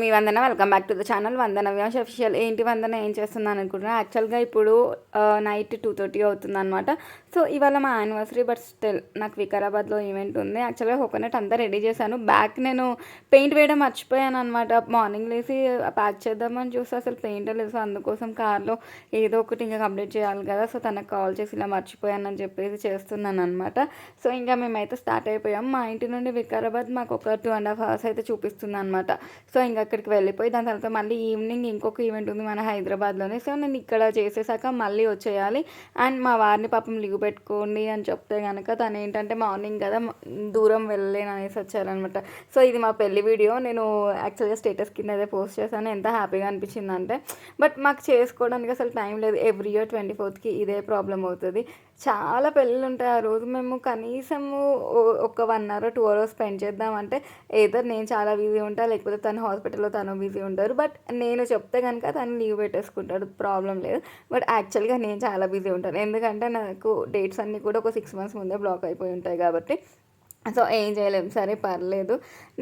Me Vandana welcome back to the channel. Vandana వ్యాష్ official ఏంటి వందన ఏం చేస్తున్నాను అనుకుంటున్నా? యాక్చువల్గా ఇప్పుడు నైట్ టూ థర్టీ అవుతుంది అనమాట సో ఇవాళ మా యానివర్సరీ బట్ స్టిల్ నాకు వికారాబాద్లో ఈవెంట్ ఉంది. యాక్చువల్గా కోకోనట్ అంతా రెడీ చేశాను. బ్యాక్ నేను పెయింట్ వేయడం మర్చిపోయాను అనమాట మార్నింగ్ లేసి ప్యాక్ చేద్దామని చూస్తే అసలు పెయింట్ లేదు. సో అందుకోసం కార్లో ఏదో ఒకటి ఇంకా కంప్లీట్ చేయాలి కదా. సో తనకు కాల్ చేసి ఇలా మర్చిపోయానని చెప్పేసి చేస్తున్నాను అనమాట సో ఇంకా మేమైతే స్టార్ట్ అయిపోయాం. మా ఇంటి నుండి వికారాబాద్ మాకు ఒక టూ అండ్ హాఫ్ అవర్స్ అయితే చూపిస్తుంది అనమాట సో ఇంకా అక్కడికి వెళ్ళిపోయి దాని తర్వాత మళ్ళీ ఈవినింగ్ ఇంకొక ఈవెంట్ ఉంది మన హైదరాబాద్లోనే. సో నేను ఇక్కడ చేసేసాక మళ్ళీ వచ్చేయాలి. అండ్ మా వారిని పాపం లీవ్ పెట్టుకోండి అని చెప్తే కనుక తను ఏంటంటే మార్నింగ్ కదా దూరం వెళ్ళలేను అనేసి వచ్చారనమాట సో ఇది మా పెళ్ళి వీడియో. నేను యాక్చువల్గా స్టేటస్ కింద అయితే పోస్ట్ చేశాను. ఎంత హ్యాపీగా అనిపించింది అంటే బట్ మాకు చేసుకోవడానికి అసలు టైం లేదు. ఎవ్రీ ఇయర్ ట్వంటీ ఫోర్త్కి ఇదే ప్రాబ్లం అవుతుంది. చాలా పెళ్ళిళ్ళు ఉంటాయి ఆ రోజు. మేము కనీసము ఒక one hour two hours spend చేద్దామంటే ఏదో నేను చాలా బిజీ ఉంటా లేకపోతే తను హాస్పిటల్లో తను బిజీ ఉంటారు. బట్ నేను చెప్తే కనుక తను లీవ్ పెట్టేసుకుంటాడు ప్రాబ్లం లేదు. బట్ యాక్చువల్గా నేను చాలా బిజీ ఉంటాను. ఎందుకంటే నాకు డేట్స్ అన్నీ కూడా ఒక సిక్స్ మంత్స్ ముందే బ్లాక్ అయిపోయి ఉంటాయి కాబట్టి సో ఏం చేయలేము సరే పర్లేదు.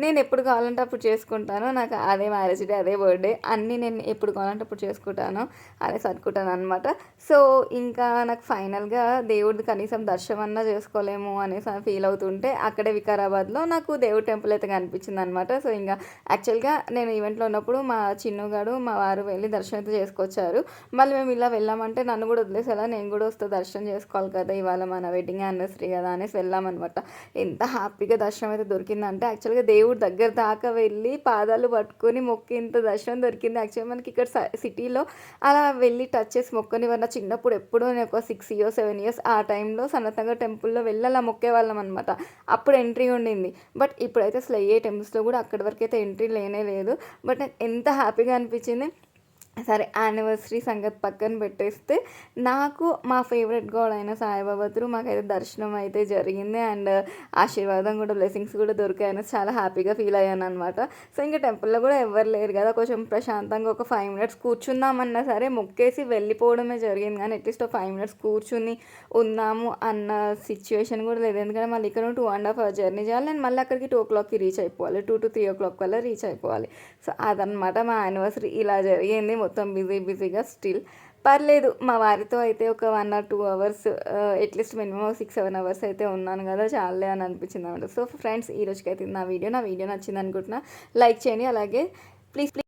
నేను ఎప్పుడు కావాలంటే అప్పుడు చేసుకుంటాను. నాకు అదే మ్యారేజ్ డే అదే బర్త్డే అన్నీ నేను ఎప్పుడు కావాలంటే అప్పుడు చేసుకుంటాను. అదే సర్దుకుంటాను అనమాట సో ఇంకా నాకు ఫైనల్గా దేవుడిది కనీసం దర్శనమన్నా చేసుకోలేము అనేసి ఫీల్ అవుతుంటే అక్కడే వికారాబాద్లో నాకు దేవుడి టెంపుల్ అయితే కనిపించింది అనమాట సో ఇంకా యాక్చువల్గా నేను ఈవెంట్లో ఉన్నప్పుడు మా చిన్నుగాడు మా వారు వెళ్ళి దర్శనం అయితే చేసుకొచ్చారు. మళ్ళీ మేము ఇలా వెళ్ళామంటే నన్ను కూడా వదిలేసేలా నేను కూడా వస్తే దర్శనం చేసుకోవాలి కదా ఇవాళ మన వెడ్డింగ్ యానివర్సరీ కదా అనేసి వెళ్ళామన్నమాట. ఎంత హ్యాపీగా దర్శనం అయితే దొరికిందంటే యాక్చువల్గా దేవుడి దగ్గర దాకా వెళ్ళి పాదాలు పట్టుకొని మొక్కింత దర్శనం దొరికింది. యాక్చువల్గా మనకి ఇక్కడ సిటీలో అలా వెళ్ళి టచ్ చేసి మొక్కని వల్ల చిన్నప్పుడు ఎప్పుడో నేను ఒక సిక్స్ ఇయర్స్ సెవెన్ ఇయర్స్ ఆ టైంలో సన్నతంగా టెంపుల్లో వెళ్ళి అలా మొక్కేవాళ్ళం అనమాట అప్పుడు ఎంట్రీ ఉండింది. బట్ ఇప్పుడైతే అసలు ఏ టెంపుల్స్లో కూడా అక్కడి వరకు అయితే ఎంట్రీ లేనే లేదు. బట్ ఎంత హ్యాపీగా అనిపించింది సరే యానివర్సరీ సంగతి పక్కన పెట్టేస్తే నాకు మా ఫేవరెట్ గాడ్ అయిన సాయిబాబా త్రూ మాకైతే దర్శనం అయితే జరిగింది. అండ్ ఆశీర్వాదం కూడా బ్లెస్సింగ్స్ కూడా దొరికాయని చాలా హ్యాపీగా ఫీల్ అయ్యాను అనమాట సో ఇంకా టెంపుల్లో కూడా ఎవరు లేరు కదా కొంచెం ప్రశాంతంగా ఒక ఫైవ్ మినిట్స్ కూర్చుందామన్నా సరే మొక్కేసి వెళ్ళిపోవడమే జరిగింది. కానీ అట్లీస్ట్ ఒక ఫైవ్ మినిట్స్ కూర్చుని ఉన్నాము అన్న సిచ్యువేషన్ కూడా లేదు. ఎందుకంటే మళ్ళీ ఇక్కడ two and half hour journey చేయాలి. నేను మళ్ళీ అక్కడికి టూ ఓ క్లాక్కి రీచ్ అయిపోవాలి. Two to three o'clock వల్ల రీచ్ అయిపోవాలి. సో అదనమాట మా యానివర్సరీ ఇలా జరిగింది. మొత్తం బిజీ బిజీగా స్టిల్. పర్లేదు మా వారితో అయితే ఒక one or two hours at least minimum six seven hours అయితే ఉన్నాను కదా చాలే అని అనిపించింది అనమాట సో ఫ్రెండ్స్ ఈ రోజుకైతే నా వీడియో నా వీడియో నచ్చింది అనుకుంటున్నా. లైక్ చేయండి అలాగే ప్లీజ్ ప్లీజ్.